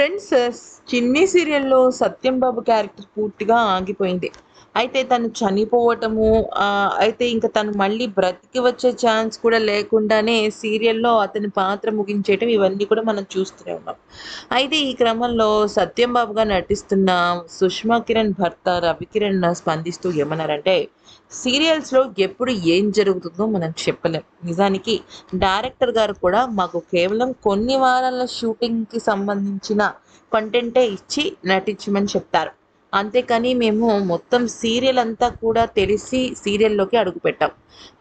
Friends చిన్ని సీరియల్లో సత్యం బాబు character పూర్తిగా ఆగిపోయింది. అయితే తను చనిపోవటము అయితే ఇంకా తను మళ్ళీ బ్రతికి వచ్చే ఛాన్స్ కూడా లేకుండానే సీరియల్లో అతని పాత్ర ముగించేయటం ఇవన్నీ కూడా మనం చూస్తూనే ఉన్నాం. అయితే ఈ క్రమంలో సత్యం బాబుగా నటిస్తున్న సుష్మా కిరణ్ భర్త రవికిరణ్ స్పందిస్తూ ఏమన్నారంటే సీరియల్స్లో ఎప్పుడు ఏం జరుగుతుందో మనం చెప్పలేం. నిజానికి డైరెక్టర్ గారు కూడా మాకు కేవలం కొన్ని వారాల షూటింగ్కి సంబంధించిన కంటెంటే ఇచ్చి నటించమని చెప్తారు. అంతేకాని మేము మొత్తం సీరియల్ అంతా కూడా తెలిసి సీరియల్లోకి అడుగుపెట్టాం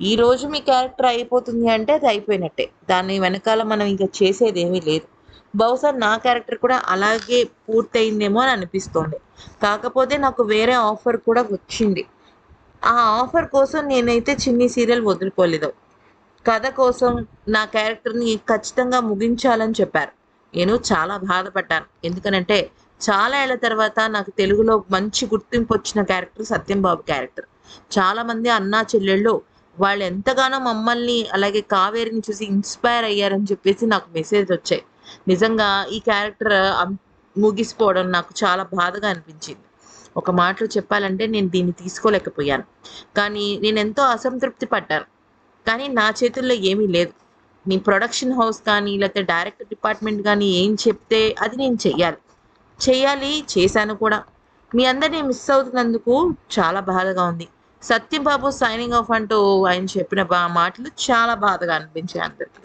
ఈ రోజు మీ క్యారెక్టర్ అయిపోతుంది అంటే అది అయిపోయినట్టే. దాని వెనకాల మనం ఇంకా చేసేది ఏమీ లేదు. బహుశా నా క్యారెక్టర్ కూడా అలాగే పూర్తయిందేమో అని అనిపిస్తోంది. కాకపోతే నాకు వేరే ఆఫర్ కూడా వచ్చింది. ఆ ఆఫర్ కోసం నేనైతే చిన్ని సీరియల్ వదులుకోలేదు. కథ కోసం నా క్యారెక్టర్ని ఖచ్చితంగా ముగించాలని చెప్పారు. నేను చాలా బాధపడ్డాను. ఎందుకనంటే చాలా ఏళ్ళ తర్వాత నాకు తెలుగులో మంచి గుర్తింపు వచ్చిన క్యారెక్టర్ సత్యం బాబు క్యారెక్టర్. చాలా మంది అన్నా చెల్లెళ్ళు వాళ్ళు ఎంతగానో మమ్మల్ని అలాగే కావేరిని చూసి ఇన్స్పైర్ అయ్యారని చెప్పేసి నాకు మెసేజ్ వచ్చాయి. నిజంగా ఈ క్యారెక్టర్ ముగిసిపోవడం నాకు చాలా బాధగా అనిపించింది. ఒక మాటలో చెప్పాలంటే నేను దీన్ని తీసుకోలేకపోయాను. కానీ నేను ఎంతో అసంతృప్తి పడ్డాను. కానీ నా చేతుల్లో ఏమీ లేదు. నీ ప్రొడక్షన్ హౌస్ కానీ లేకపోతే డైరెక్టర్ డిపార్ట్మెంట్ కానీ ఏం చెప్తే అది నేను చెయ్యాలి. చేయాలి చేశాను కూడా. మీ అందరినీ మిస్ అవుతున్నందుకు చాలా బాధగా ఉంది. సత్యం బాబు సైనింగ్ ఆఫ్ అంటూ ఆయన చెప్పిన బా మాటలు చాలా బాధగా అనిపించాయి అందరికీ.